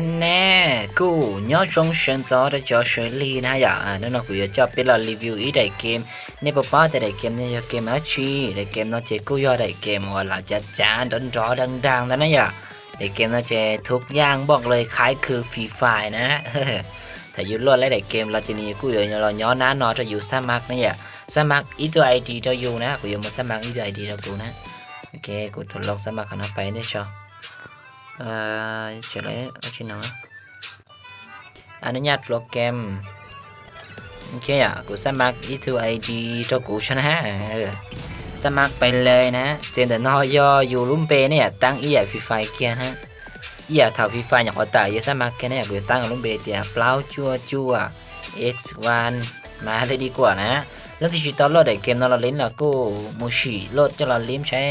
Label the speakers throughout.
Speaker 1: ฮันแน่กูย่อจงเชิญจอจะจอเชอรี่นะอย่านั่นเราคุยจะเป็นเรารีวิวอีได้เกมในป๊อป้าแต่ได้เกมเนี่ยเกมอาชีได้เกมเนาะเจกูย่อได้เกมว่าเราจะจานดนจอดังๆนั่นนะอย่าได้เกมเนาะเจทุกอย่างบอกเลยคล้ายคือฟรีไฟนะถ้าอยู่รอดและได้เกมเราจะนี่กูอยู่เราย้อนน้าเนาะจะอยู่สมัครนะอย่าสมัครอีตัวไอดีจะอยู่นะกูอยู่มาสมัครอีตัวไอดีเรากูนะโอเคกูทดลองสมัครกันนะไปได้ชอ เออเฉลยเอาชิ้นหน่อยอนุญาตโปรแกรมโอเคอะกูสมัคร E2ID เจ้ากูชนะเออสมัครไปเลยนะ เจนแต่นอยออยู่ลุ่มเปเนี่ยตั้งอีใหญ่ฟรีไฟเกียร์นะอีใหญ่ถาฟีไฟอย่างอตายสมัครแค่เนี่ยกูตั้งลุ่มเปเตียเปล่าจัวจัว X1 มาเลยดีกว่านะ แล้วที่ชิตอโหลดเกมนอร์ลินแล้วกูมูชิโหลดจะเราลิมใช้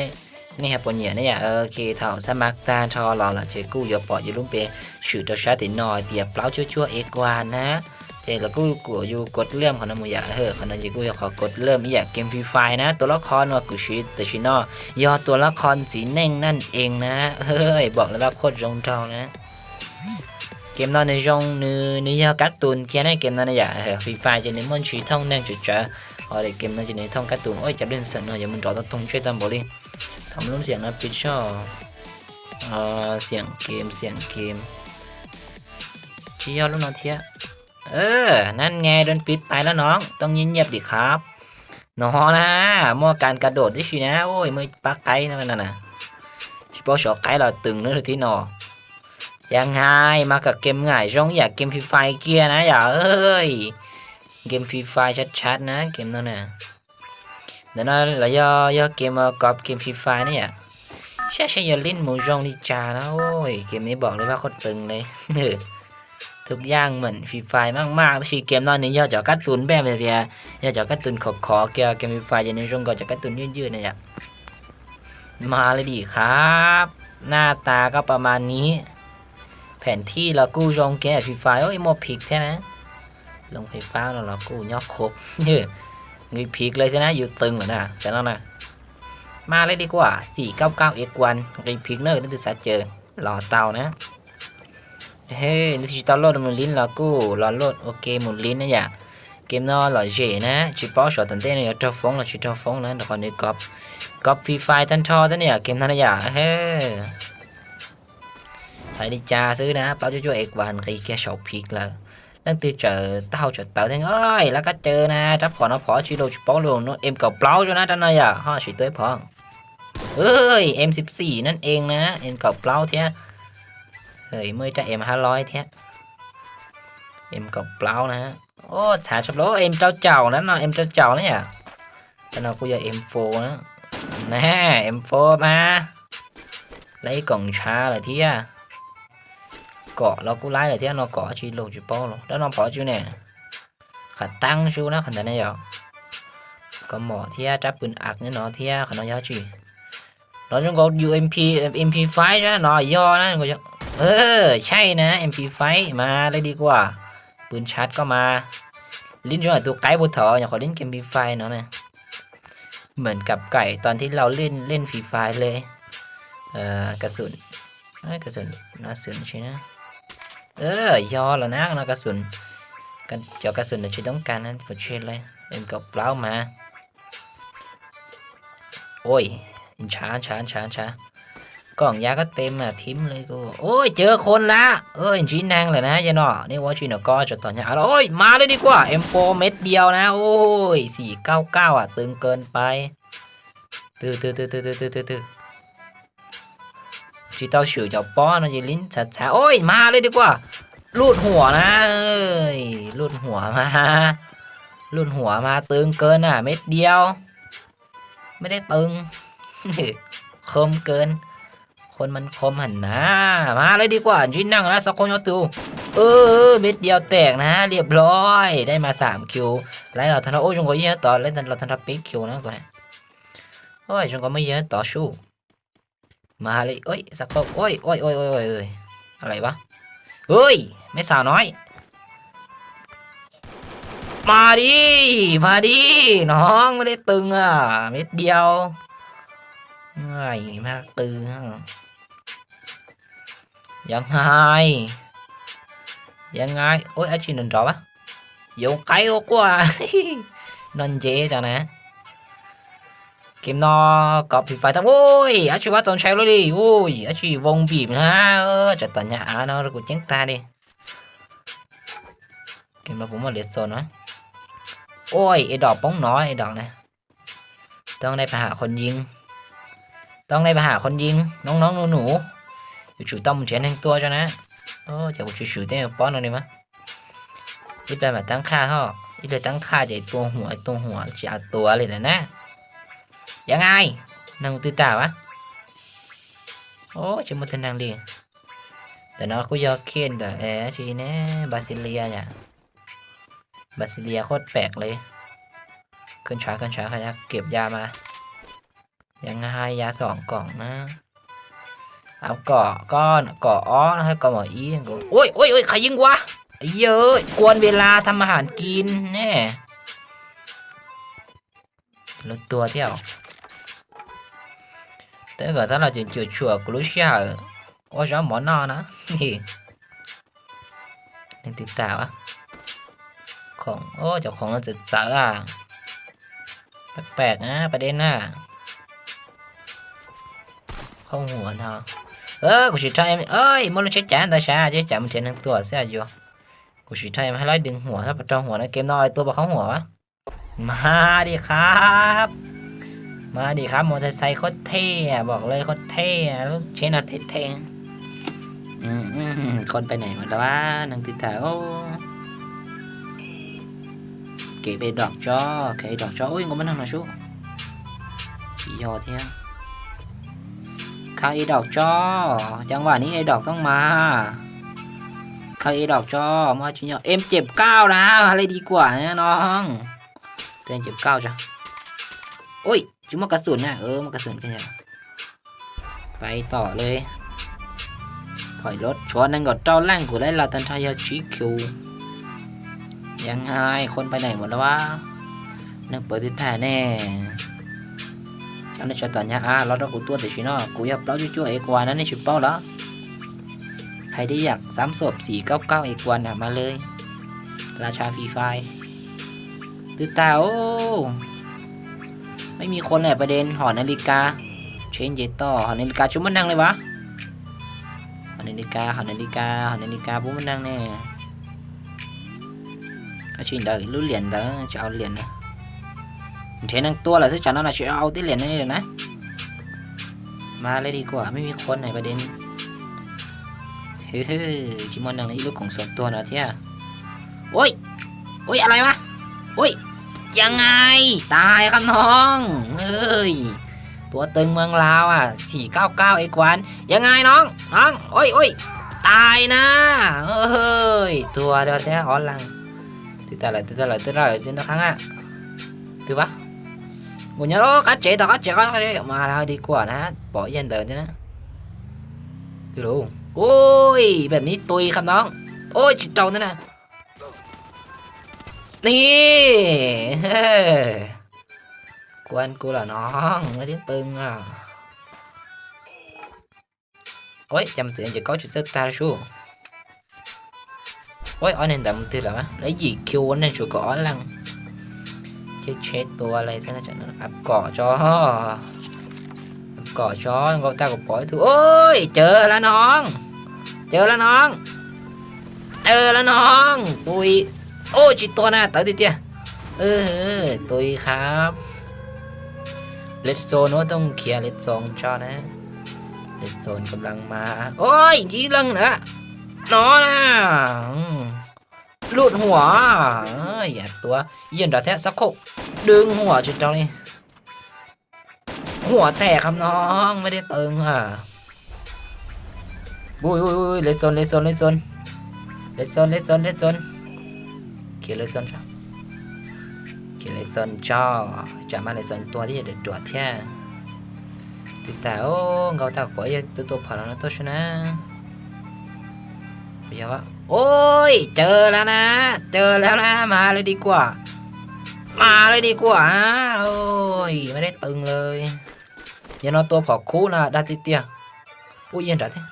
Speaker 1: นี่ครับปนเหยียเนี่ยโอเคเท่าสมัครตาทอเราละเจกู้ยปออยู่ลุ่มเปชื่อตัวชาตินอยเตียเปล่าชั่วชัวเอกวานนะเจแล้วกูกูอยู่กดเริ่มของนมอยากเฮ้อของนั้นเจกูอยากขอกดเริ่มอยากเกมฟรีไฟนะ ตัวละครว่ากูชีแต่ชินอยอตัวละครสีเน่งนั่นเองนะเฮ้ยบอกเลยว่าโคตรจงเจ้านะเกมนอนในจงนื้อนื้อยาการ์ตูนเขียนให้เกมนอนในอยาเฮ้ฟรีไฟจะในมันชีท่องนั่งจุดจ้าอ๋อเด็กเกมนั้นจะในท่องการ์ตูนโอ้ยจับเล่นสนุกอย่ามึงจอดต้องช่วยตามบอลลี่ ทำรุ่นเสียงนะปิดช่อเอ่อเสียงเกมเสียงเกมชี้ยอดลูกน้องเทียเออ นั่นไงโดนปิดไปแล้วน้อง ต้องเงียบๆดิครับน้องนะมอการกระโดดดิชีนะ โอ้ยมือปักไก่นั่นน่ะชิปอชอไก่เราตึงนึกที่นอยังไงมากับเกมง่ายช่องอยากเกมฟรีไฟเกียร์นะอย่าเอ้ย เกมฟรีไฟชัดๆนะ เกมนั่นน่ะ Nên nó là do do game uh, cọp game Free Fire này à Sẽ sẽ giờ linh mù rong đi trà nó ôi Game này บอกเลยว่าคนตึงเลยทุกอย่างเหมือนฟรีไฟมากๆที่เกมนอนนี้ย่อจากการ์ตูนแบบเลยเนี่ยย่อจากการ์ตูนขอขอเกี่ยวกับเกมฟรีไฟจะในช่วงก่อนจากการ์ตูนยืดๆเนี่ยมาเลยดีครับ หน้าตาก็ประมาณนี้ แผนที่เรากู้จองเกมฟรีไฟโอ้ยโมพิกแท้นะลงไฟฟ้าเราเรากู้ยอกครบเนี่ย งี้พีกเลยใช่ไหมอยู่ตึงเหรอนะแต่นั่นนะมาเลยดีกว่า 499 x 1งี้พีกเนอร์นั่นคือสาเจอหล่อเตานะเฮ้ยนี่สิตอนโลดมันลิ้นเรากูรอโลดโอเคมุนลิ้นนะอย่าเกมนอหล่อเจนะชิปอชอตันเต้เนี่ยจะฟ้องเราชิจะฟ้องนะแต่คนนี้ก๊อปก๊อปฟรีไฟตันทอตันเนี่ยเกมนั้นนะอย่าเฮ้ย phải đi tra xứ đó báo cho cho ек vàng cái kia sầu พีกเลย ตั้งต่เจอเต้าเจะเต้าทั้งเอ้ยแล้วก็เจอนะจับพอนะพอชีโรชิปองลงเนาะเอ็มกับเปล่าจ้นะจันนายอะฮ่าชิต้ยพอเอ้ยเอ็มสิบสี่นั่นเองนะเอ็มกับเปล่าเทียเฮ้ยเมื่อจะเอ็มห้าร้อยเทียเอ็มกับเปล่านะโอ้ฉาชับโลเอ็มเจ้าเจ้านั่นเนาะเอ็มเจ้าเจ้าเนี่ยจันนากูอยากเอ็มโฟนะแน่เอ็มโฟมาไล่กล่องช้าเลยเทีย cọ nó cũng lái là thế nó cọ chỉ lô chỉ bao rồi đó nó bỏ chứ nè khả tăng chú nó khả năng này rồi có mỏ thia trap ปืนอักเนี่ยเนาะเทียขนาดยาวจีเราต้องกด UMP MP5 นะเนาะย่อนะก็จะเออ ใช่นะ MP5 มาเลยดีกว่า ปืนชาร์จก็มาลิ้นช่วยตัวไก่บนเถออย่าขอเล่นเกม MP5 เนาะนะเหมือนกับไก่ตอนที่เราเล่นเล่นฟรีไฟเลย เอ่อกระสุนเอ้ยกระสุนน่าสนใช่นะ เออยอแล้วนะนะกระสุนกันจาะกระสุนเราใช้ต้องการนั้นกดเชนเลยเอ็มกับเปล่ามา โอ้ยช้าช้าช้าช้ากล่องยาก็เต็มอะทิ้มเลยกูโอ้ยเจอคนละเอ้ยจีนางเลยนะยายนอนี่ว่าจีนก็จะต่อยาแล้วโอ้ยมาเลยดีกว่า M4 เม็ดเดียวนะ โอ้ยสี่เก้าเก้าอะตึงเกินไปตื้อตื้อตื้อตื้อตื้อตื้อ ตื้อ chỉ tao sửa cho bó nó chỉ lính chặt chả ôi ma lên đi qua lụt หัวนะเอ้ยลุดหัวมาลุดหัวมาตึงเกินอะ เม็ดเดียว ไม่ได้ตึงคมเกิน คนมันคมหันนะมาเลยดีกว่าจินนั่งนะสักคนยอตูเออเม็ดเดียวแตกนะ เรียบร้อยได้มาสามคิวไล่เราทันโอ้ยจงก็เยอะต่อเล่นเราทันทับปิ๊กคิวนะก่อนโอ้ยจงก็ไม่เยอะต่อสู้ มาเลยเอ้ยสักคนโอ้ยโอ้ยโอ้ยโอ้ยโอ้ยโอ้ยอะไรวะเฮ้ยไม่สาวน้อย มาดิมาดิน้องไม่ได้ตึงอะเม็ดเดียวง่ายมากตึงยังไงยังไงโอ้ยอาชีนนรอวะอยู่ไกลกว่านนเจจังนะ กมนอกอบผีไฟทั้งโอ้ยอาชีว่าตอนใช้แล้วดิโอ้ยอาชีวงบีบนะเออจะตัดหญ้าเนาะแล้วกูเจ๊งตาดิเกมมาผมมาเลียดโซนนะโอ้ยไอ้ดอกป้องน้อยไอ้ดอกนะต้องได้ไปหาคนยิง ต้องได้ไปหาคนยิง น้องๆหนูๆอยู่ chủ tâm một chén hành tua cho nó ô chả có chủ chủ tên bón rồi này mà ít là mà tăng kha ho ít là tăng kha để tua หัวตัวหัวจะเอาตัวเลยนะนะ ยังไงนางตื่นตาวะโอ้จะมาทันนางดีแต่ nó cũng do khen là ế chị nè Basilia nhỉ Basilia โคตรแปลกเลยขึ้นช้าขึ้นช้าขยักเก็บยามา ยังไงยาสองกล่องนะเอาเกาะก้อนเกาะอ้อนะให้เกาะหมออีกูโอ้ยโอ้ยโอ้ยใครยิงวะเยอะกวนเวลาทำอาหารกินแน่รถตัวเที่ยว ต่ก็สำหรับจุดชัวกลุ่ชาว่า这个咱俩就就去格鲁西亚，我想莫闹呢，你，你得วะ，ของโอ้เจ้าของเราจะเจออะแปลกๆนะประเด็นน่ะข้องหัวนาะเออกูชิดไทยเอ้ยมันลงใช้จานต่ชาใช้จานมันเชนทั้งตัวเสียอยู่กูชิดไทยมาให้ไล่ดึงหัวถ้าประจองหัวนะเกมน้อยตัวบอข้องหัวมาดิครับ มาดิครับมอเตอร์ไซค์โคตรเท่บอกเลยโคตรเท่อะลูกเชนอะเท่เท่ๆคนไปไหนหมดแล้ววะนังติดตาโอ้เก็บไปดอกจอเก็บดอกจอโอ้ยงงมันทำมาชูผียอเที่ยข้าไอ้ดอกจอจังหวะนี้ไอ้ดอกต้องมาข้าไอ้ดอกจอมาจริงๆเอ็มเจ็บเก้านะอะไรดีกว่านะน้องเต็มเจ็บเก้าจ้ะโอ้ย จุมากระสุนนะเออมากระสุนกันยังไปต่อเลย ถอยรถชวนนั่งกดเจ้าแร่งกูได้ลาตันทายาชิคิวยังไงคนไปไหนหมดแล้ววะนั่งเปิดติดถ่ายแน่ cho nên cho tòa nhà à nó đó của tôi thì chỉ nó cú nhập đó chú chú ấy qua nó nên chụp bao đó ใครที่อยากซ้ำศพ499เอกวันอะมาเลย ราชาฟรีไฟตื่นตาโอ้ ไม่มีคนเลยประเด็นหอนาฬิกาเชนเจต่อหอนาฬิกาชุบมันนั่งเลยวะหอนาฬิกาหอนาฬิกาหอนาฬิกาปุ๊บมันนั่งแน่อาชินเดอรู้เหรียญเด้อจะเอาเหรียญนะใช้นั่งตัวแหละซึ่งฉันนั่นแหละจะเอาที่เหรียญนี่เลยนะ มาเลยดีกว่าไม่มีคนในประเด็นเฮ้ยชิมอนนังนี่ลูกของส่วนตัวเนาะเที่ยโอ้ยโอ้ยอะไรวะโอ้ย ยังไง ตายครับน้องเอ้ยตัวตึงเมืองลาวอะสี่เก้าเก้าเอกวัน ยังไงน้อง น้อง โอ้ยโอ้ยตายนะ เอ้ย ตัวเดียวแท้อ่อนลังติดตาเลยติดตาเลยติดตาเลยติดตาครั้งอะถือปะ Ngủ nhớ đó, cá trẻ tao cá trẻ cá trẻ mà thôi đi qua นะ bỏ yên đời chứ นะดูดูโอ้ย แบบนี้ตุยครับน้อง โอ้ยจิตเจ้านั่นนะ นี่เฮ้กวนกูเหรอน้องไม่ได้ตึงอะโอ้ยจำ tưởng chỉ có chút ta số ôi ở nên đậm tư là lấy gì kêu anh nên chỗ có lăng เช็คเช็คตัวอะไรซะนะจ๊ะนะครับเกาะจอ โอ้จิตตัวหน้าเต๋อติเตียเออตุยครับเลดโซนต้องเคลียร์เลดโซนจอนะเลดโซนกำลังมา โอ้ยยีเรื่องนะน้อนะอืมหลุดหัวอย่าตัวเยี่ยนดาแท้สักโคกดึงหัวจุดตรงนี้หัวแตกครับน้องไม่ได้เติงอะบุยบุยบุยเลสโซนเลสโซนเลสโซนเลสโซนเลสโซนเลสโซน เขียนเลสโซนจ้ะเขียนเลสโซนจ้าจะมาเลสโซนตัวที่เดือดตัวแท้ติดแต่โอ้เงาตาขวายตัวตัวผ่านแล้วนะตัวชนะไปยังวะโอ้ย เจอแล้วนะ เจอแล้วนะ มาเลยดีกว่า มาเลยดีกว่า โอ้ย ไม่ได้ตึงเลยย่านอนตัวผอกคู่นะดาติเตียอุ้ยย็นจัดเลย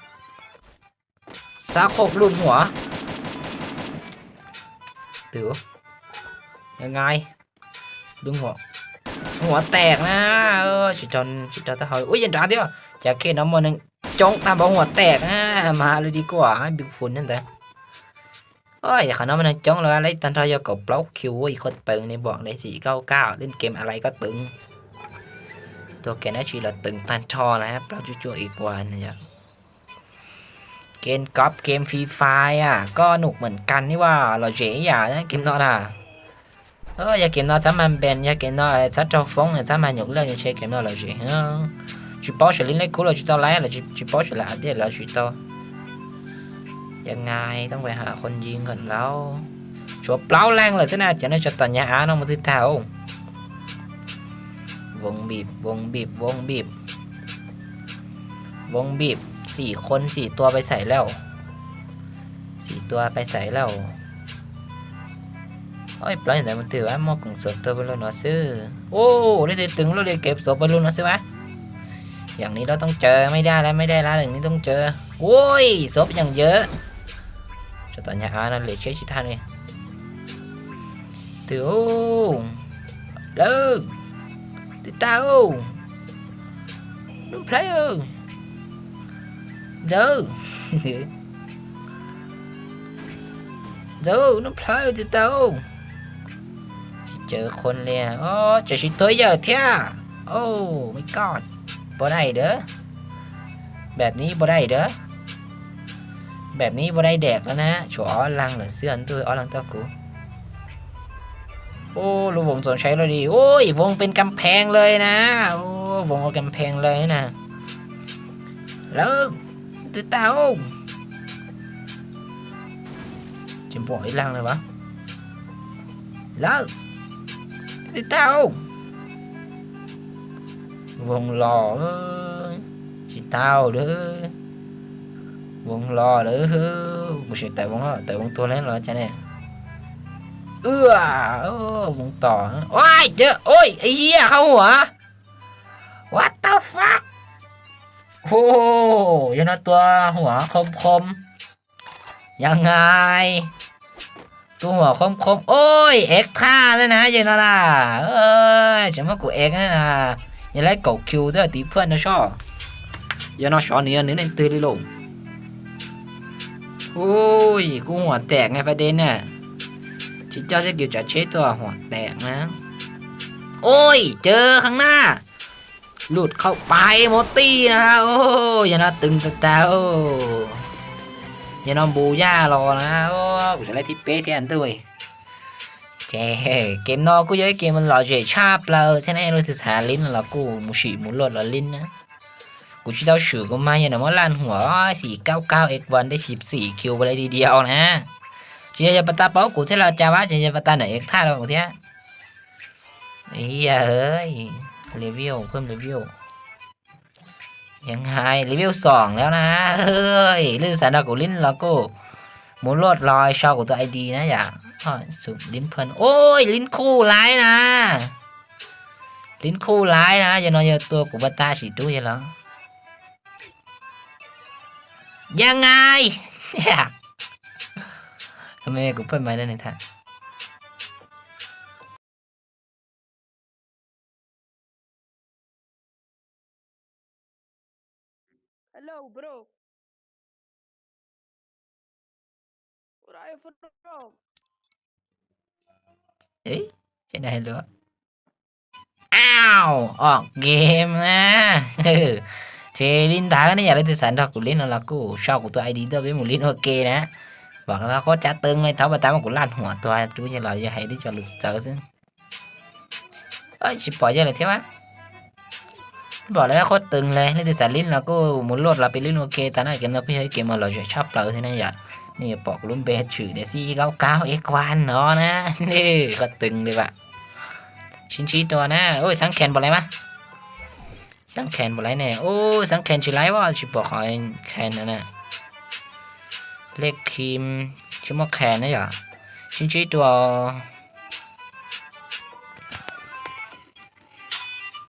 Speaker 1: สาโคกลุ่นหัว ตือยังไง ดึงหัว หัวแตกนะเออชิจอนชิจอนตะเฮยอุ้ยยันดาเดียวจะเกน้ำมันหนึ่งจงตามบอกหัวแตกนะมาเลยดีกว่าบิ๊กฟุนนั่นแต่โอ้ยขนาดมันจ้องเลยอะไรตันทอยกับบล็อกคิวอีกคนตึงในบอกเลยสี่เก้าเก้าเล่นเกมอะไรก็ตึงตัวแกน่าชีเราตึงตันทอนะครับเราจู่ๆอีกวันนะจ๊ะ เกมกอล์ฟเกมฟรีไฟอะ ก็หนุกเหมือนกันนี่ว่าเราเจ๋อย่านะเกมนอน่ะเอออย่าเกมนอถ้ามันเป็นอย่าเกมนอถ้าจะฟ้องถ้ามันยกเลิกจะใช้เกมนอเราเจ๋ฮะจีบอสลิ้นเล็กกูเราจีตัวไล่เราจีจีบอสละเดี๋ยวเราจีตัวยังไงต้องไปหาคนยิงก่อนแล้วชัวเปล่าแรงเลยสินะจะน่าจะตัดยาอาน้องมาที่แถววงบีบวงบีบวงบีบวงบีบ สี่คนสี่ตัวไปใส่แล้วสี่ตัวไปใส่แล้วโอ้ยปล่อยไหนมันถือว่ามอกของศพตัวบอลลูนอซื้อโอ้ได้ถึงเราเลยเก็บศพบอลลูนอซื้อวะอย่างนี้เราต้องเจอไม่ได้แล้วไม่ได้แล้วอย่างนี้ต้องเจอโอ้ยศพอย่างเยอะจะตอเนื้อานั่นเลยเชื่อชิทานเลยถือโอ้เลิกติดตาโอ้ลูกเพลย์ ตัวเยอะเท่าโอ้ไม่กอดบ่ได้เด้อแบบนี้บ่ได้เด้อ แบบนี้บ่ได้แดกแล้วนะชัวออลังเหลือเสื้อนตัวออลังตัวกู โอ้ลูกวงสนใช้เลยดี โอ้ยวงเป็นกำแพงเลยนะ โอ้วงเอากำแพงเลยนะ แล้ว ตัวเต้าจะบอกไอ้ลังเลยวะแล้ว thì tao vòng lò ơi chỉ tao nữa vòng lò nữa một sự tại vòng tại vòng tua lên rồi cha nè ưa vòng tỏ ôi chứ ôi ý à không hả what the fuck โอ้ยนะตัวหัวคมคมยังไง ตัวหัวคมคมโอ้ยเอ็กท่าแล้วนะยันน่ะเอ้ยจะมากูเอ็กนะยังไล่กดคิวด้อตีเพื่อนนะชอบยันนะชอเนื้อเนื้อในตื่นเลยลงโอ้ยกูหัวแตกไงประเด็นน่ะชิเจ้าจะเกี่ยวจะเช็ดตัวหัวแตกนะ โอ้ย เจอข้างหน้า หลุดเข้าไปโมตี้นะโอ้ยยันน่ะตึงตะตาโอ้ยานอนบูย่ารอนะโอ้กูจะไล่ที่เป๊ะที่อันด้วยเจ๊เกมนอกกูเยอะเกมมันหล่อเจ๋ชาบเรา thế này rồi thì xả lín là กูมูสีมูลด là lín นนะกูชิดเอาชื่อกูมาอย่างนั้นว่าลั่นหัวสี่เก้าเก้าเอ็กวันได้สิบสี่คิวไปเลยทีเดียวนะเจ๊จะปตาเป้ากูที่เราจะว่าเจ๊จะปตาไหนเอ็กท่าเรากูเที่ยเฮ้ยเฮ้ย รีวิวเพิ่มรีวิวยังไงรีวิวสองแล้วนะเฮ้ยลื่นสารดากูลิ้นแล้วก็หมุนรถลอยชอบกับตัวไอดีนะอย่าอ้อสุดลิ้นเพลินโอ้ยลิ้นคู่ร้ายนะ ลิ้นคู่ร้ายนะอย่านอนอย่าตัวกูบัตตาสีตู้ยังแล้วยังไงเนี่ยทำไมกูเพิ่มมาได้ในท่า
Speaker 2: Hello, bro. Where are you from?
Speaker 1: เอ๊ะใช่ได้เหรออ้าวออกเกมนะเออเทลินตาก็เนี่ยอยากได้ที่สันดอกกูเล่นแล้วล่ะกูชอบกู บอกแล้วว่าโคตรตึงเลยเท่ตามว่ากูลั่นหัวตัวดูยังเราจะให้ได้จอดหลุดเจอซึ่งเอ้ยชิบปล่อยยังไงเท่วะบอกแล้วว่าโคตรตึงเลยเล่นที่สันลิ้นแล้วก็หมุนรถเราไปลิ้นโอเคแต่น่าเกมเราพี่ให้เกมมาเราจะชอบเราที่นั่นอยากนี่ปอกลุ่มเบสชื่อเดซี่เก้าเก้าเอ็กวานเนาะนะนี่ก็ตึงเลยว่ะชิ้นชี้ตัวนะโอ้ยสังแขนบอกอะไรมะสังแขนบอกอะไรเนี่ยโอ้ยสังแขนชื่อไรวะชื่อบอกขอแขนนะนะเลขครีมชื่อมอแขนนะอย่าชิ้นชี้ตัว